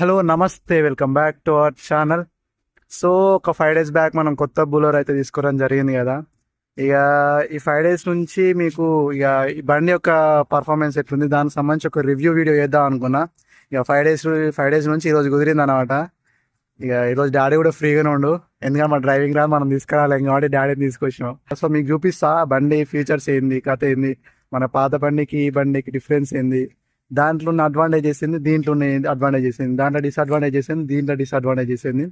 Hello నమస్తే welcome back to our channel so ఒక five days back మనం కొత్త బులర్ అయితే తీసుకోవడం జరిగింది కదా. ఇక ఈ ఫైవ్ డేస్ నుంచి మీకు ఇక ఈ బండి యొక్క పర్ఫార్మెన్స్ ఎట్లుంది? దానికి సంబంధించి ఒక రివ్యూ వీడియో చేద్దాం అనుకున్నా. ఇక ఫైవ్ డేస్ ఫైవ్ డేస్ నుంచి ఈరోజు కుదిరింది అనమాట ఇక ఈరోజు డాడీ కూడా ఫ్రీగానే ఉండు. ఎందుకంటే మన డ్రైవింగ్ రా మనం తీసుకురాలేం. కాబట్టి డాడీని తీసుకొచ్చినాం. సో మీకు చూపిస్తా బండి ఫీచర్స్ ఏంది కథ ఏంది మన పాత బండికి ఈ బండికి డిఫరెన్స్ ఏంది? దాంట్లో ఉన్న అడ్వాంటేజ్ చేసింది దీంట్లో ఉన్న చేసింది. దాంట్లో డిసడ్వాంటేజ్ చేసింది దీంట్లో డిసడ్వాంటేజ్ చేసింది.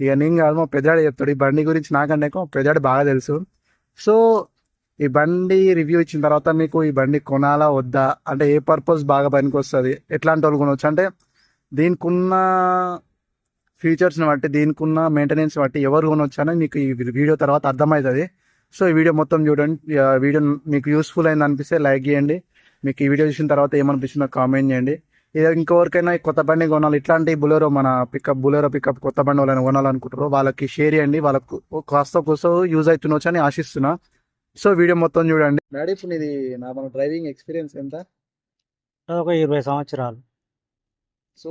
ఇక నేను కాదు మా పెద్దాడు చెప్తాడు ఈ బండి గురించి నాకంటే ఎక్కువ బాగా తెలుసు. సో ఈ బండి రివ్యూ ఇచ్చిన తర్వాత మీకు ఈ బండి కొనాలా వద్దా? అంటే ఏ పర్పస్ బాగా పనికి వస్తుంది ఎట్లాంటి వాళ్ళు కొనవచ్చు అంటే దీనికి ఉన్న ఫీచర్స్ని బట్టి దీనికి ఉన్న మెయింటెనెన్స్ బట్టి ఎవరు కొనవచ్చు అని మీకు ఈ వీడియో తర్వాత అర్థమవుతుంది. సో ఈ వీడియో మొత్తం చూడండి. వీడియో మీకు యూస్ఫుల్ అయింది అనిపిస్తే లైక్ చేయండి. మీకు ఈ వీడియో చూసిన తర్వాత ఏమనిపిస్తుందో కామెంట్ చేయండి. ఇది ఇంకెవరికైనా కొత్త బండి కొనాలి ఇట్లాంటి బులెరో మన పికప్ బులెరో పికప్ కొత్త బండి వాళ్ళని కొనాలనుకుంటారో వాళ్ళకి షేర్ చేయండి వాళ్ళకు కాస్త కోసం యూజ్ అవుతుండొచ్చు అని ఆశిస్తున్నా. సో వీడియో మొత్తం చూడండి. డాడీ ఇప్పుడు ఇది నా మన డ్రైవింగ్ ఎక్స్పీరియన్స్ ఎంత ఒక ఇరవై సంవత్సరాలు. సో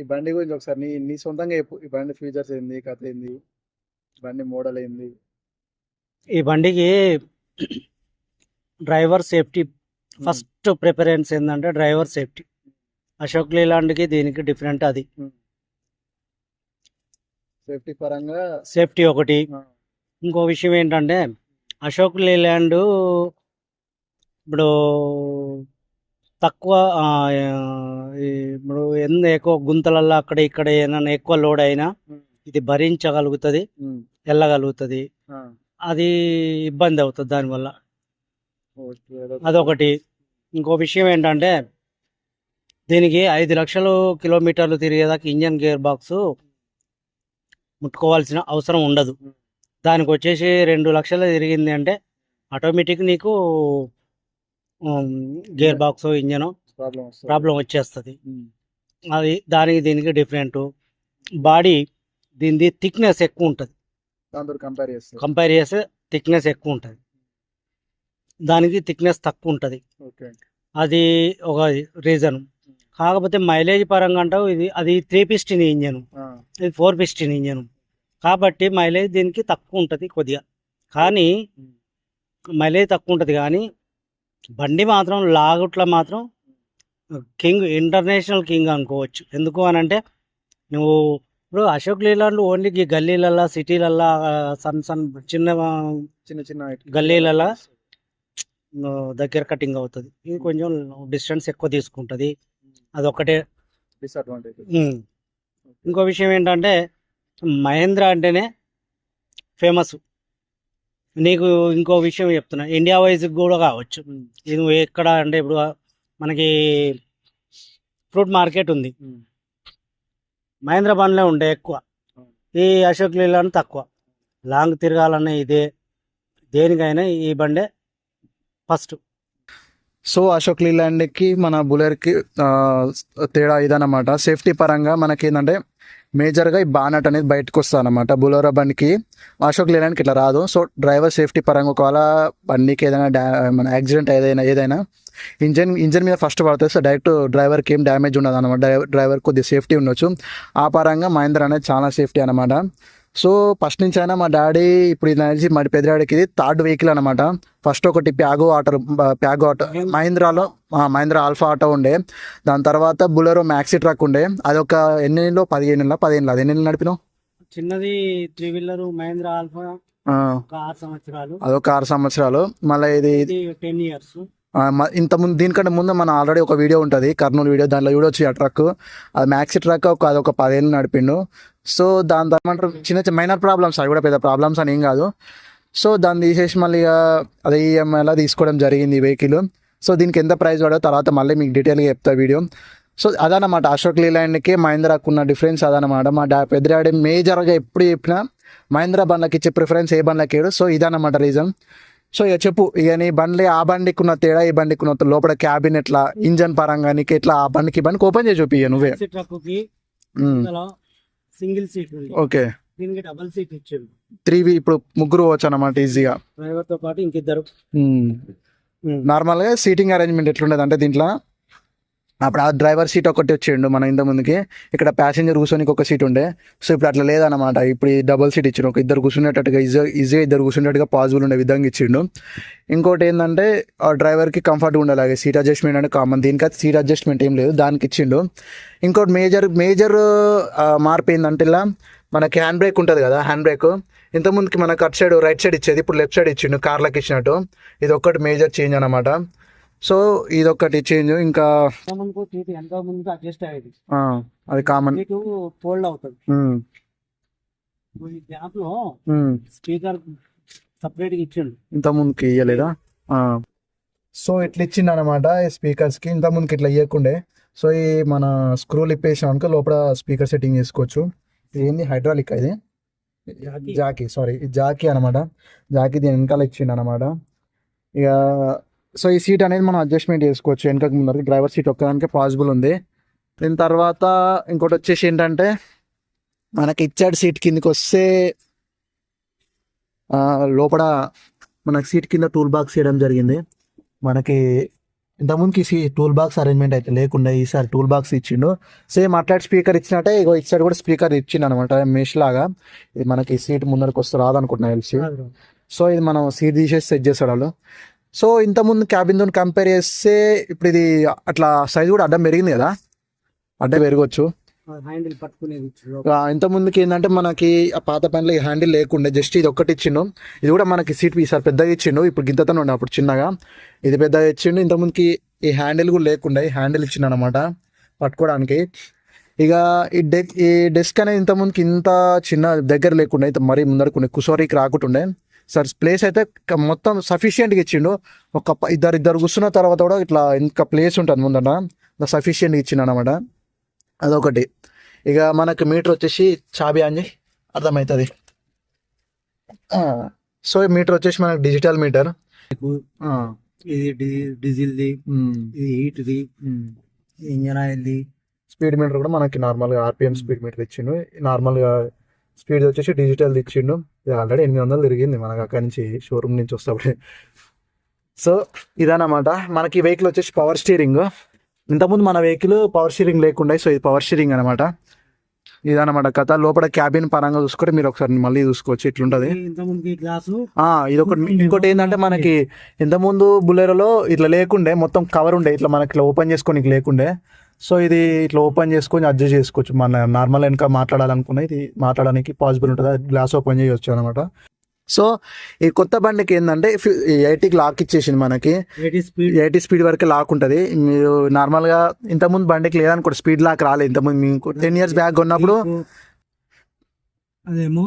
ఈ బండి గురించి ఒకసారి నీ నీ సొంతంగా చెప్పు. ఈ బండి ఫీచర్స్ ఏంది కథ ఏంది? బండి మోడల్ ఏంది? ఈ బండికి డ్రైవర్ సేఫ్టీ ఫస్ట్ ప్రిఫరెన్స్ ఏంటంటే డ్రైవర్ సేఫ్టీ. అశోక్ లేలాండ్కి దీనికి డిఫరెంట్ అది. సేఫ్టీ పరంగా సేఫ్టీ ఒకటి. ఇంకో విషయం ఏంటంటే అశోక్ లేలాండ్ ఇప్పుడు తక్కువ ఇప్పుడు ఎంత ఎక్కువ గుంతలల్లో అక్కడ ఇక్కడ ఏమైనా ఎక్కువ లోడ్ అయినా ఇది భరించగలుగుతుంది వెళ్ళగలుగుతుంది. అది ఇబ్బంది అవుతుంది దానివల్ల. అదొకటి. ఇంకో విషయం ఏంటంటే దీనికి ఐదు లక్షలు కిలోమీటర్లు తిరిగేదాకా ఇంజన్ గేర్ బాక్స్ ముట్టుకోవాల్సిన అవసరం ఉండదు. దానికి వచ్చేసి రెండు లక్షలు తిరిగింది అంటే ఆటోమేటిక్ నీకు గేర్ బాక్స్ ఇంజన్ ప్రాబ్లం వచ్చేస్తుంది. అది దానికి దీనికి డిఫరెంట్. బాడీ దీనిది థిక్నెస్ ఎక్కువ ఉంటుంది. కంపేర్ చేస్తే. థిక్నెస్ ఎక్కువ ఉంటుంది. దానికి థిక్నెస్ తక్కువ ఉంటుంది అది ఒక రీజన్ కాకపోతే మైలేజ్ పరంగా అంటావు ఇది అది త్రీ పిస్టిన్ ఇంజన్ ఇది ఫోర్ పిస్టిన్ ఇంజన్ కాబట్టి మైలేజ్ దీనికి తక్కువ ఉంటుంది కొద్దిగా. కానీ మైలేజ్ తక్కువ ఉంటుంది కానీ బండి మాత్రం లాగుట్ల మాత్రం కింగ్ ఇంటర్నేషనల్ కింగ్ అనుకోవచ్చు. ఎందుకు అని అంటే నువ్వు ఇప్పుడు అశోక్ లీలాండ్ ఓన్లీ గల్లీలల్లో సిటీలల్లో సన్ సన్ చిన్న చిన్న చిన్న గల్లీలలో ఆ, దగ్గర కటింగ్ అవుతుంది. ఇది కొంచెం డిస్టెన్స్ ఎక్కువ తీసుకుంటుంది. అదొకటే డిసడ్వాంటేజ్ ఉమ్. ఇంకో విషయం ఏంటంటే మహేంద్ర అంటేనే ఫేమస్ నీకు ఇంకో విషయం చెప్తున్నా. ఇండియా వైజ్ కూడా కావచ్చు. ఇది నువ్వు ఎక్కడ అంటే ఇప్పుడు మనకి ఫ్రూట్ మార్కెట్ ఉంది. మహేంద్ర బండ్లే ఉండే ఎక్కువ. ఈ అశోక్ లీలాన్ తక్కువ. లాంగ్ తిరగాలన్నా ఇదే. దేనికైనా ఈ బండే ఫస్ట్. సో అశోక్ లీలాండ్కి మన బులెర్కి తేడా ఇదన్నమాట. సేఫ్టీ పరంగా మనకి ఏంటంటే మేజర్గా ఈ బానట్ అనేది బయటకు వస్తుంది అనమాట బులోరా బండికి అశోక్ లేలాండ్కి ఇట్లా రాదు. సో డ్రైవర్ సేఫ్టీ పరంగా ఒకవేళ బండికి ఏదైనా డా మన యాక్సిడెంట్ ఏదైనా ఏదైనా ఇంజన్ ఇంజన్ మీద ఫస్ట్ పడుతుంది. సో డైరెక్ట్ డ్రైవర్కి ఏం డ్యామేజ్ ఉండదు అనమాట డ్రైవర్ డ్రైవర్ కొద్దిగా సేఫ్టీ ఉండొచ్చు. ఆ పరంగా మహేంద్ర అనేది చాలా సేఫ్టీ అనమాట సో ఫస్ట్ నుంచి అయినా మా డాడీ ఇప్పుడు ఇది అనేసి మా పెద్దడాడికి ఇది థర్డ్ వెహికల్ అనమాట ఫస్ట్ ఒకటి ప్యాగో ఆటో ప్యాగో ఆటో మహీంద్రాలో మహీంద్రా ఆల్ఫా ఆటో ఉండే. దాని తర్వాత బులెరో మ్యాక్సీ ట్రక్ ఉండే. అదొక ఎన్ని నెలలో పదిహేను నెలల పదిహేను నెలలు ఎన్ని నెలలు నడిపినావు? చిన్నది త్రీ వీలర్ మహేంద్ర ఆల్ఫా ఒక ఆరు సంవత్సరాలు. అదొక ఆరు సంవత్సరాలు. మళ్ళీ ఇది టెన్ ఇయర్స్ ఇంత ముందు దీనికంటే ముందు మన ఆల్రెడీ ఒక వీడియో ఉంటుంది కర్నూలు వీడియో. దాంట్లో చూడొచ్చు ఆ ట్రక్. అది మ్యాక్సీ ట్రక్ ఒక అది ఒక పదేళ్ళు నడిపిండు. సో దాని తర్వాత చిన్న చిన్న మైనర్ ప్రాబ్లమ్స్ అవి కూడా పెద్ద ప్రాబ్లమ్స్ అని ఏం కాదు. సో దాన్ని తీసేసి మళ్ళీ ఇక అదే ఈఎంఐలా తీసుకోవడం జరిగింది ఈ వెహికల్. సో దీనికి ఎంత ప్రైస్ పడో తర్వాత మళ్ళీ మీకు డీటెయిల్గా చెప్తా వీడియో. సో అదనమాట అశోక్ లీలాండ్కి మహేంద్రాకు ఉన్న డిఫరెన్స్ అదనమాట మా డా పెద్ద డాడీ మేజర్గా ఎప్పుడు చెప్పినా మహేంద్ర బండ్లకి ఇచ్చే ప్రిఫరెన్స్ ఏ బండ్లకి ఇవ్వడు సో ఇదనమాట రీజన్. సో ఇక చెప్పు ఇక నీ బండి ఆ బండికి ఉన్న తేడా ఈ బండికి ఉన్న లోపల క్యాబిన్ ఎట్లా ఇంజన్ పరంగా నీకు ఎట్లా ఆ బండికి బండికి ఓపెన్ చేసి చూపి నువ్వే. Single seat okay. దీనికి డబల్ సీట్ త్రీ ఇప్పుడు ముగ్గురు పోవచ్చు అనమాట ఈజీగా డ్రైవర్తో పాటు ఇంకిద్దరు. నార్మల్గా సీటింగ్ అరేంజ్మెంట్ ఎట్లుండదు అంటే దీంట్లో? అప్పుడు ఆ డ్రైవర్ సీట్ ఒకటి వచ్చిండు మన ఇంత ముందుకి. ఇక్కడ ప్యాసింజర్ కూర్చొని ఒక సీట్ ఉండే. సో ఇప్పుడు అట్లా లేదనమాట ఇప్పుడు ఈ డబుల్ సీట్ ఇచ్చిండు ఒక ఇద్దరు కూర్చునేటట్టుగా ఈజీ ఈజీగా ఇద్దరు కూర్చునేట్టుగా పాసిబుల్ ఉండే విధంగా ఇచ్చిండు. ఇంకోటి ఏంటంటే ఆ డ్రైవర్కి కంఫర్ట్గా ఉండాలి సీట్ అడ్జస్ట్మెంట్ అంటే కామన్ దీనికి సీట్ అడ్జస్ట్మెంట్ ఏం లేదు. దానికి ఇచ్చిండు. ఇంకోటి మేజర్ మేజర్ మార్పు ఏంటంటే ఇలా మనకి హ్యాండ్ బ్రేక్ ఉంటుంది కదా హ్యాండ్ బ్రేక్ ఇంతకుముందుకి మనకు అటు సైడ్ రైట్ సైడ్ ఇచ్చేది. ఇప్పుడు లెఫ్ట్ సైడ్ ఇచ్చిండు. కార్లకు ఇచ్చినట్టు. ఇది ఒక్కటి మేజర్ చేంజ్ అనమాట సో ఇది ఒక్కటి చేంజ్. ఇంకా అడ్జస్ట్ అయ్యేది. అది కామన్. ఫోల్డ్ అవుతుంది. ఈ గ్యాప్లో స్పీకర్ సపరేట్గా ఇచ్చిండు. ఇంత ముందుకి ఇయ్యలేదా. సో ఇట్లా ఇచ్చిండు అనమాట ఈ స్పీకర్స్కి. ఇంత ముందుకి ఇట్లా ఇవ్వకుండే సో ఈ మన స్క్రూలు ఇప్పేసాం అనుకో లోపల స్పీకర్ సెట్టింగ్ చేసుకోవచ్చు. ఇది ఏంది? హైడ్రాలిక్ ఇది? జాకీ. సారీ. జాకీ అనమాట. జాకీ దీని వెనకాల ఇచ్చిండు అనమాట ఇక సో ఈ సీట్ అనేది మనం అడ్జస్ట్మెంట్ చేసుకోవచ్చు వెనకకు ముందరికి. డ్రైవర్ సీట్ ఒక్కదానికే పాసిబుల్ ఉంది. దీని తర్వాత ఇంకోటి వచ్చేసి ఏంటంటే మనకి ఇచ్చాడు సీట్ కిందకి వస్తే లోపల మనకి సీట్ కింద టూల్ బాక్స్ చేయడం జరిగింది. మనకి ఇంతకుముందుకి సీ టూల్ బాక్స్ అరేంజ్మెంట్ అయితే లేకుండా ఈసారి టూల్ బాక్స్ ఇచ్చిండు. సేమ్ అట్లాంటి స్పీకర్ ఇచ్చినట్టే ఇగో ఇటు కూడా స్పీకర్ ఇచ్చిండు అనమాట మెష్ లాగా. ఇది మనకి సీట్ ముందరికి వస్తే రాదనుకుంటున్నా తెలిసి. సో ఇది మనం సీట్ తీసేసి సెట్ చేస్తాడు వాళ్ళు. సో ఇంతకుముందు క్యాబిన్తో కంపేర్ చేస్తే ఇప్పుడు ఇది అట్లా సైజ్ కూడా అడ్డం పెరిగింది కదా? అడ్డం పెరగవచ్చు హ్యాండిల్ పట్టుకునేది ఇంత ముందుకి ఏంటంటే మనకి ఆ పాత పనిలో ఈ హ్యాండిల్ లేకుండే జస్ట్ ఇది ఒక్కటి ఇచ్చిండు. ఇది కూడా మనకి సీట్ ఈసారి పెద్దగా ఇచ్చిండు. ఇప్పుడు గింతతో ఉండే అప్పుడు చిన్నగా. ఇది పెద్దగా ఇచ్చిండు. ఇంత ముందుకి ఈ హ్యాండిల్ కూడా లేకుండే ఈ హ్యాండిల్ ఇచ్చిండు అనమాట పట్టుకోవడానికి ఇక ఈ డెక్ ఈ డెస్క్ అనేది ఇంత ముందుకి ఇంత చిన్న దగ్గర లేకుండా ఇంత మరీ ముందరకుండే కుసోరికి రాకుంటుండే. సార్ ప్లేస్ అయితే మొత్తం సఫిషియెంట్గా ఇచ్చిండు. ఒక ఇద్దరు ఇద్దరు కూర్చున్న తర్వాత కూడా ఇట్లా ఇంకా ప్లేస్ ఉంటుంది ముందర సఫిషియెంట్గా ఇచ్చిండు అనమాట అదొకటి. ఇక మనకు మీటర్ వచ్చేసి చాబి అంజి అర్థమవుతుంది సో మీటర్ వచ్చేసి మనకు డిజిటల్ మీటర్ ఇది డి- డీజిల్ ది ఇది హీట్ ది ఇంజన్ ఆయిల్ ది స్పీడ్ మీటర్ కూడా మనకి నార్మల్గా ఆర్పిఎం స్పీడ్ మీటర్ ఇచ్చిండు. నార్మల్గా స్పీడ్ వచ్చేసి డిజిటల్ ఇచ్చిండు. ఇది ఆల్రెడీ ఎనిమిది వందలు తిరిగింది మనకు అక్కడి నుంచి షోరూమ్ నుంచి వస్తాడే సో ఇదన్నమాట. మనకి వెహికల్ వచ్చేసి పవర్ స్టీరింగ్ ఇంతకుముందు మన వెహికల్ పవర్ స్టీరింగ్ లేకుండా సో ఇది పవర్ స్టీరింగ్ అనమాట ఇదన్నమాట కథ. లోపల క్యాబిన్ పరంగా చూసుకుంటే మీరు ఒకసారి మళ్ళీ చూసుకోవచ్చు ఇట్లుంటది ఇది ఒకటి ఇంకోటి ఏంటంటే మనకి ఇంతకుముందు బులెరోలో ఇట్లా లేకుండే మొత్తం కవర్ ఉండే ఇట్లా మనకి ఇట్లా ఓపెన్ చేసుకోనికి లేకుండే. సో ఇది ఇట్లా ఓపెన్ చేసుకొని అడ్జస్ట్ చేసుకోవచ్చు. మన నార్మల్ వెనక మాట్లాడాలనుకున్నా ఇది మాట్లాడడానికి పాసిబుల్ ఉంటుంది. గ్లాస్ ఓపెన్ చేయొచ్చు అనమాట సో ఈ కొత్త బండికి ఏంటంటే ఎయిటీకి లాక్ ఇచ్చేసింది మనకి. Eighty speed. వరకే లాక్ ఉంటుంది. మీరు నార్మల్గా ఇంతకుముందు బండికి లేదనుకోండి స్పీడ్ లాక్ రాలేదు. ఇంతకుముందు మీకు టెన్ ఇయర్స్ బ్యాక్ కొన్నప్పుడు. అదేమో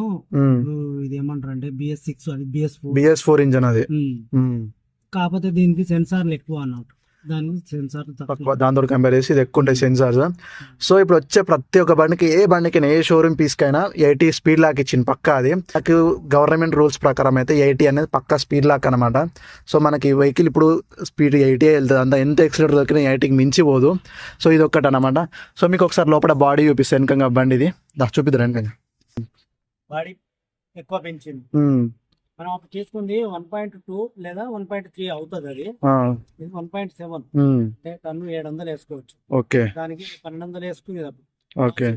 ఇది ఏమంటారు అంటే BS six BS four BS four engine అది. కాకపోతే దీనికి సెన్సార్లు ఎక్కువ అన్నట్టు. దాంతో కంపేర్ చేసి ఇది ఎక్కువ ఉంటాయి సెన్సార్స్. సో ఇప్పుడు వచ్చే ప్రతి ఒక్క బండికి ఏ బండికి ఏ షోరూమ్ పీస్కైనా ఎయిటీ స్పీడ్ లాక్ ఇచ్చింది పక్కా అది. నాకు గవర్నమెంట్ రూల్స్ ప్రకారం అయితే ఎయిటీ అనేది పక్కా స్పీడ్ లాక్ అనమాట సో మనకి వెహికల్ ఇప్పుడు స్పీడ్ ఎయిటీ వెళ్తుంది. అంత ఎంత ఎక్సిడెంట్ దొరికినా ఎయిటీకి మించి పోదు. సో ఇది ఒక్కటి అనమాట సో మీకు ఒకసారి లోపల బాడీ చూపిస్తాను. వెనకంగా బండిది దా చూపిద్దరు వెనకంగా. బాడీ ఎక్కువ పెంచింది. మనం అప్పుడు తీసుకుంది వన్ పాయింట్ టూ లేదా వన్ పాయింట్ త్రీ అవుతుంది అది. ఇది వన్ పాయింట్ సెవెన్ అంటే టన్ను ఏడు వందలు వేసుకోవచ్చు. ఓకే. దానికి పన్నెండు వందలు వేసుకునేది అప్పుడు. ఓకే.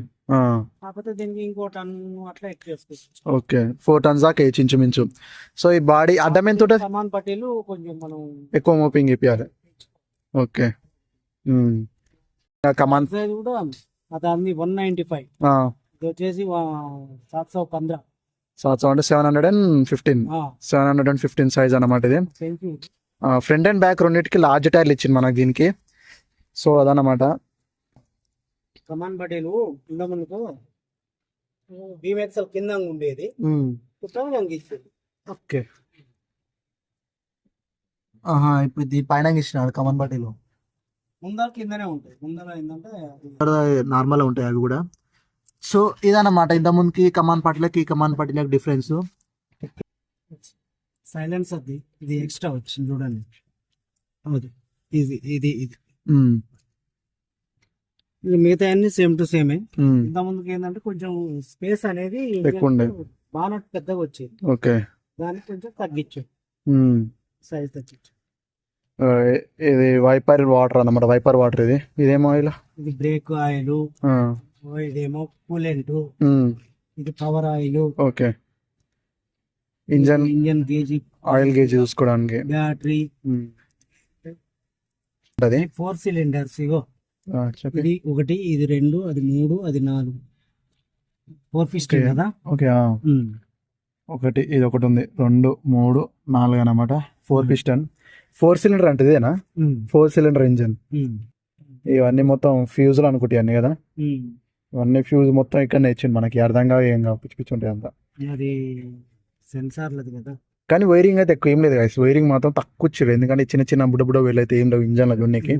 కాకపోతే దీనికి ఇంకో టన్ను అట్లా ఎక్కువ వేసుకోవచ్చు. ఓకే. ఫోర్ టన్స్ దాకా వేయచ్చు ఇంచుమించు. సో ఈ బాడీ అడ్డం ఎంత ఉంటుంది? సమాన్ పట్టీలు కొంచెం మనం ఎక్కువ మోపింగ్ ఇప్పించాలి ఓకే. కమాన్ సైజ్ కూడా అది వన్ నైన్టీ ఫైవ్ ఇది వచ్చేసి సాత్ సో పంద్రా. సాత్ అంటే seven hundred and fifteen seven hundred and fifteen size అనమాట ఇది. ఫ్రంట్ అండ్ బ్యాక్ రెండింటికి లార్జ్ టైర్లు ఇచ్చింది మనకి దీనికి. సో అదనమాట కమాన్ పట్టీలు కింద మనకు బీమ్ ఎక్సల్ కింద ఉండేది. ఓకే. ఇప్పుడు దీని పైన ఇచ్చినాడు కమన్ బాడీలో ముందర కిందనే ఉంటాయి. ముందర ఏంటంటే నార్మల్ ఉంటాయి అవి కూడా. సో ఇదన్నమాట. ఇంత ముందుకి కమాన్ పార్టీలకి కమాన్ పార్టీలకి డిఫరెన్స్. సైలెన్స్ అది. ఇది ఎక్స్ట్రా వచ్చింది చూడండి. అవును. ఇది ఇది ఇది. మిగతా అన్ని సేమ్ టు సేమే ఇంత ముందుకు ఏంటంటే కొంచెం స్పేస్ అనేది. బాగా పెద్దగా వచ్చేది. ఓకే. దానికి కొంచెం తగ్గించు. సైజ్ తగ్గించు. ఇది వైపర్ వాటర్ అన్నమాట. వైపర్ వాటర్ ఇది. ఇదేం ఆయిల్ ఇది బ్రేక్ ఆయిల్ ఇదేమో కూలెంట్ ఇది power oil okay. Engine engine gauge oil gauge చూసుకోవడానికి బ్యాటరీ. ఉంటది ఫోర్ సిలిండర్స్ ఇగో. ఇది ఒకటి ఇది రెండు అది మూడు అది నాలుగు. Four Okay. కదా? ఓకే. ఒకటి ఇది ఒకటి ఉంది. రెండు మూడు నాలుగు అన్నమాట. ఫోర్. పిస్టన్ ఫోర్ సిలిండర్ అంటే ఇదేనా? ఫోర్ సిలిండర్ ఇంజన్ ఇవన్నీ మొత్తం ఫ్యూజులు అనుకుంటాయి అన్ని కదా? ఇవన్నీ ఫ్యూజ్ మొత్తం ఇక్కడ ఇచ్చింది మనకి అర్థం కాదు ఏం కావు పిచ్చి పిచ్చి ఉంటాయి అంతా. అది సెన్సార్లది కదా. కానీ వైరింగ్ అయితే ఎక్కువ ఏం లేదు guys. వైరింగ్ మాత్రం తక్కువ ఇచ్చారు ఎందుకంటే చిన్న చిన్న బుడ్డ బుడ్డ వీళ్ళైతే ఏం లేవు ఇంజన్ల జున్నికి.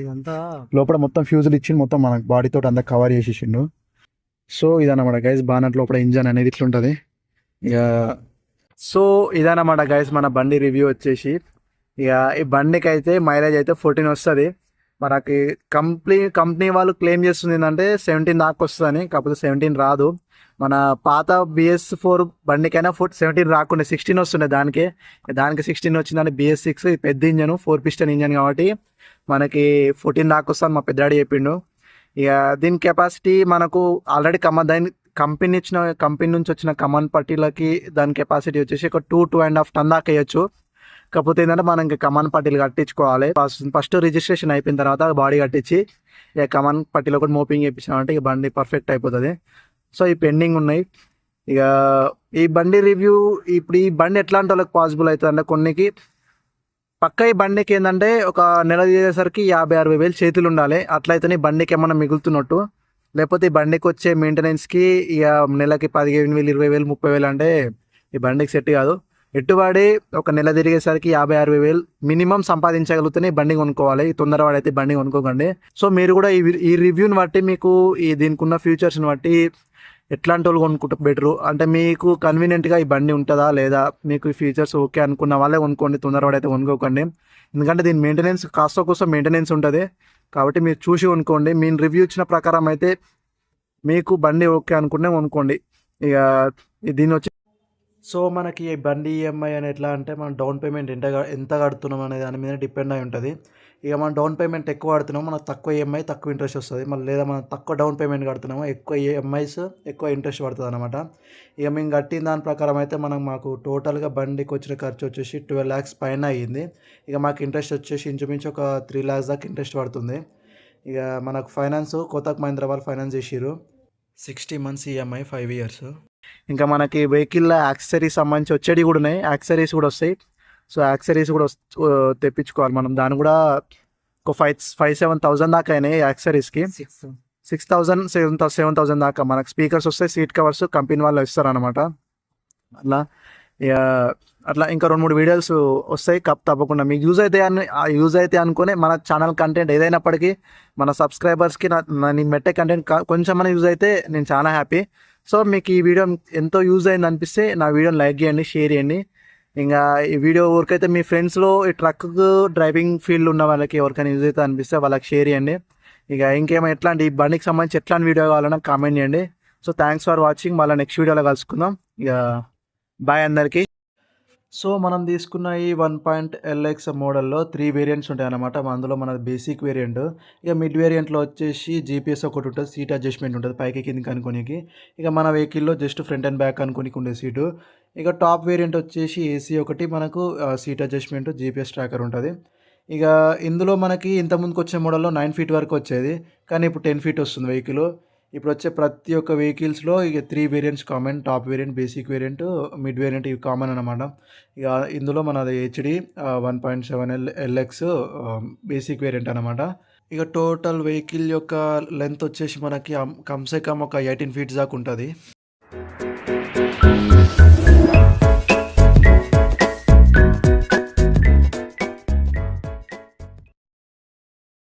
ఇదంతా లోపల మొత్తం ఫ్యూజులు ఇచ్చి మొత్తం మనకు బాడీ తోటి అంతా కవర్ చేసేసిండు. సో ఇదన్నమాట గైస్ బానట్ లోపల ఇంజన్ అనేది ఇట్లుంటుంది. ఇక సో ఇదన్నమాట గైస్ మన బండి రివ్యూ వచ్చేసి. ఇక ఈ బండికి అయితే మైలేజ్ అయితే ఫోర్టీన్ వస్తుంది. మనకి కంపెనీ కంపెనీ వాళ్ళు క్లెయిమ్ చేస్తుంది ఏంటంటే సెవెంటీన్ దాకా వస్తుందని కాకపోతే సెవెంటీన్ రాదు. మన పాత బిఎస్ ఫోర్ బండికైనా ఫోర్ సెవెంటీన్ రాకుండా సిక్స్టీన్ వస్తుండే దానికి. దానికి సిక్స్టీన్ వచ్చిందని బిఎస్ సిక్స్ పెద్ద ఇంజన్ ఫోర్ పిస్టన్ ఇంజన్ కాబట్టి మనకి ఫోర్టీన్ దాకా వస్తుంది మా పెద్దాడి చెప్పిండు. ఇక దీని కెపాసిటీ మనకు ఆల్రెడీ కమ దాని కంపెనీ ఇచ్చిన కంపెనీ నుంచి వచ్చిన కమాన్ పట్టీలకి దాని కెపాసిటీ వచ్చేసి ఒక two two and half ton దాకా వేయచ్చు. కాకపోతే ఏంటంటే మనం ఇంకా కమాన్ పట్టీలు కట్టించుకోవాలి. ఫస్ట్ రిజిస్ట్రేషన్ అయిపోయిన తర్వాత బాడీ కట్టించి ఇక కమాన్ పట్టీలో కూడా మోపింగ్ చేయించామంటే ఇక బండి పర్ఫెక్ట్ అయిపోతుంది. సో ఈ పెండింగ్ ఉన్నాయి. ఇక ఈ బండి రివ్యూ ఇప్పుడు ఈ బండి ఎట్లాంటి వాళ్ళకి పాసిబుల్ అవుతుంది అంటే కొన్నికి పక్క ఈ బండికి ఏంటంటే ఒక నెల చేసేసరికి యాభై అరవై వేలు చేతులు ఉండాలి. అట్లయితేనే బండికి ఏమన్నా మిగులుతున్నట్టు. లేకపోతే ఈ బండికి వచ్చే మెయింటెనెన్స్కి ఇక నెలకి పదిహేను వేలు ఇరవై వేలు ముప్పై వేలు అంటే ఈ బండికి సెట్ కాదు. ఎట్టువాడి ఒక నెల తిరిగేసరికి యాభై అరవై వేలు మినిమం సంపాదించగలిగితేనే బండి కొనుక్కోవాలి. ఈ తొందరవాడైతే బండి కొనుక్కోకండి. సో మీరు కూడా ఈ ఈ రివ్యూని బట్టి మీకు ఈ దీనికి ఉన్న ఫ్యూచర్స్ని బట్టి ఎట్లాంటి వాళ్ళు కొనుక్కుంటే బెటరు? అంటే మీకు కన్వీనియంట్గా ఈ బండి ఉంటుందా లేదా? మీకు ఫీచర్స్ ఓకే అనుకున్న వాళ్ళే కొనుక్కోండి. తొందరపడైతే కొనుక్కోకండి. ఎందుకంటే దీని మెయింటెనెన్స్ కాస్త కోసం మెయింటెనెన్స్ ఉంటుంది. కాబట్టి మీరు చూసి కొనుక్కోండి. మీ రివ్యూ ఇచ్చిన ప్రకారం అయితే మీకు బండి ఓకే అనుకుంటే కొనుక్కోండి. ఇక దీని వచ్చి సో మనకి ఈ బండి ఈఎంఐ అని ఎట్లా అంటే మనం డౌన్ పేమెంట్ ఎంత ఎంత కడుతున్నాం అనే దాని మీద డిపెండ్ అయి ఉంటుంది. ఇక మనం డౌన్ పేమెంట్ ఎక్కువ కడుతున్నాం మనకు తక్కువ ఈఎంఐ తక్కువ ఇంట్రెస్ట్ వస్తుంది. మళ్ళీ లేదా మనం తక్కువ డౌన్ పేమెంట్ కడుతున్నామో ఎక్కువ ఈఎంఐస్ ఎక్కువ ఇంట్రెస్ట్ పడుతుంది అనమాట ఇక మేము కట్టిన దాని ప్రకారం అయితే మనం మాకు టోటల్గా బండికి వచ్చిన ఖర్చు వచ్చేసి ట్వెల్వ్ ల్యాక్స్ పైన అయ్యింది. ఇక మాకు ఇంట్రెస్ట్ వచ్చేసి ఇంచుమించు ఒక త్రీ ల్యాక్స్ దాకా ఇంట్రెస్ట్ పడుతుంది. ఇక మనకు ఫైనాన్స్ కోతక్ మహీంద్రాబాద్ ఫైనాన్స్ చేసిరు sixty months EMI five years. ఇంకా మనకి వెహికల్ యాక్సరీస్ సంబంధించి వచ్చేవి కూడా ఉన్నాయి. యాక్సరీస్ కూడా వస్తాయి. సో యాక్సరీస్ కూడా తెప్పించుకోవాలి మనం. దాన్ని కూడా ఒక ఫైవ్ ఫైవ్ సెవెన్ థౌసండ్ దాకా అయినాయి యాక్సరీస్కి. Six thousand seven seven thousand దాకా మనకు స్పీకర్స్ వస్తాయి సీట్ కవర్స్ కంపెనీ వాళ్ళు ఇస్తారు అనమాట అట్లా అట్లా ఇంకా రెండు మూడు వీడియోస్ వస్తాయి. కప్ తప్పకుండా మీకు యూజ్ అయితే అని యూజ్ అయితే అనుకుని మన ఛానల్ కంటెంట్ ఏదైనప్పటికీ మన సబ్స్క్రైబర్స్కి నా నా- నేను పెట్టే కంటెంట్ కొంచెం యూజ్ అయితే నేను చాలా హ్యాపీ. సో మీకు ఈ వీడియో ఎంతో యూజ్ అయింది అనిపిస్తే నా వీడియోని లైక్ చేయండి షేర్ చేయండి. ఇంకా ఈ వీడియో ఎవరికైతే మీ ఫ్రెండ్స్లో ఈ ట్రక్ డ్రైవింగ్ ఫీల్డ్ ఉన్న వాళ్ళకి ఎవరికైనా యూజ్ అయితే అనిపిస్తే వాళ్ళకి షేర్ చేయండి. ఇక ఇంకేమైనా ఎట్లాంటి ఈ బండికి సంబంధించి ఎట్లాంటి వీడియో కావాలన్నా కామెంట్ చేయండి. So thanks for watching. మళ్ళీ నెక్స్ట్ వీడియోలో కలుసుకుందాం. ఇక బాయ్ అందరికీ. సో మనం తీసుకున్న ఈ వన్ పాయింట్ ఎల్ఎక్స్ మోడల్లో త్రీ వేరియంట్స్ ఉంటాయి అన్నమాట అందులో మన బేసిక్ వేరియంట్ ఇక మిడ్ వేరియంట్లో వచ్చేసి జీపీఎస్ ఒకటి ఉంటుంది సీట్ అడ్జస్ట్మెంట్ ఉంటుంది పైకి కిందకి అనుకోనికి. ఇక మన వెహికల్లో జస్ట్ ఫ్రంట్ అండ్ బ్యాక్ అనుకోనికి ఉండే సీటు ఇక టాప్ వేరియంట్ వచ్చేసి ఏసీ ఒకటి మనకు సీట్ అడ్జస్ట్మెంట్ జీపీఎస్ ట్రాకర్ ఉంటుంది. ఇక ఇందులో మనకి ఇంతకుముందుకు వచ్చే మోడల్లో నైన్ ఫీట్ వరకు వచ్చేది. కానీ ఇప్పుడు టెన్ ఫీట్ వస్తుంది వెహికల్ ఇప్పుడు వచ్చే ప్రతి ఒక్క వెహికల్స్లో ఇక three variants common top variant basic variant mid variant ఇవి కామన్ అనమాట ఇక ఇందులో మనది HD one point seven L LX basic variant అనమాట ఇక టోటల్ వెహికల్ యొక్క లెంత్ వచ్చేసి మనకి కమ్సే కమ్ ఒక ఎయిటీన్ ఫీట్స్ దాకా ఉంటుంది.